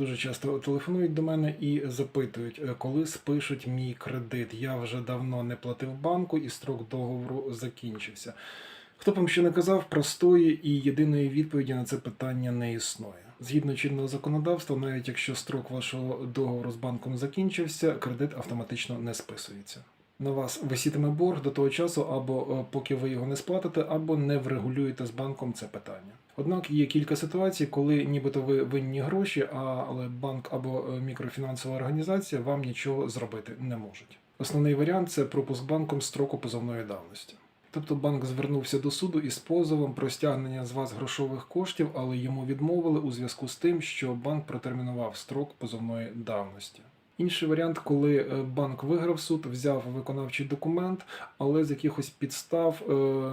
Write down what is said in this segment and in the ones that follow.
Дуже часто телефонують до мене і запитують, е, коли спишуть мій кредит. Я вже давно не платив банку і строк договору закінчився. Хто б вам ще не казав, простої і єдиної відповіді на це питання не існує. Згідно чинного законодавства, навіть якщо строк вашого договору з банком закінчився, кредит автоматично не списується. На вас висітиме борг до того часу, або е, поки ви його не сплатите, або не врегулюєте з банком це питання. Однак є кілька ситуацій, коли нібито ви винні гроші, але банк або е, мікрофінансова організація вам нічого зробити не можуть. Основний варіант це пропуск банком строку позовної давності. Тобто банк звернувся до суду із позовом про стягнення з вас грошових коштів, але йому відмовили у зв'язку з тим, що банк протермінував строк позовної давності. Інший варіант, коли е, банк виграв суд, взяв виконавчий документ, але з якихось підстав е,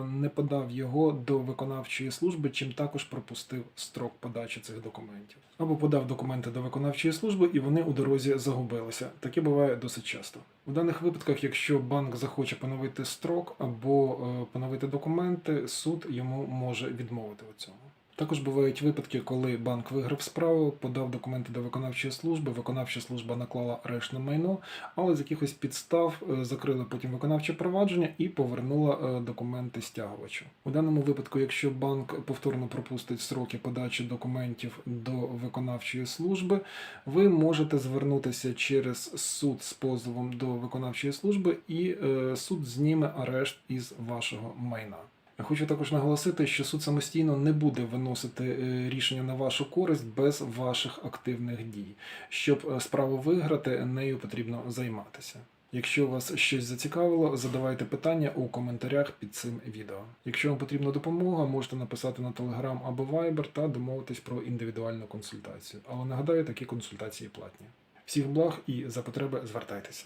не подав його до виконавчої служби, чим також пропустив строк подачі цих документів. Або подав документи до виконавчої служби, і вони у дорозі загубилися. Таке буває досить часто. У даних випадках, якщо банк захоче поновити строк або е, поновити документи, суд йому може відмовити у цьому. Також бувають випадки, коли банк виграв справу, подав документи до виконавчої служби, виконавча служба наклала арешт на майно, але з якихось підстав е, закрили потім виконавче провадження і повернула е, документи стягувачу. У даному випадку, якщо банк повторно пропустить сроки подачі документів до виконавчої служби, ви можете звернутися через суд з позовом до виконавчої служби, і е, суд зніме арешт із вашого майна. Хочу також наголосити, що суд самостійно не буде виносити е, рішення на вашу користь без ваших активних дій. Щоб е, справу виграти, нею потрібно займатися. Якщо вас щось зацікавило, задавайте питання у коментарях під цим відео. Якщо вам потрібна допомога, можете написати на Telegram або Viber та домовитись про індивідуальну консультацію. Але нагадаю, такі консультації платні. Всіх благ і за потреби звертайтеся.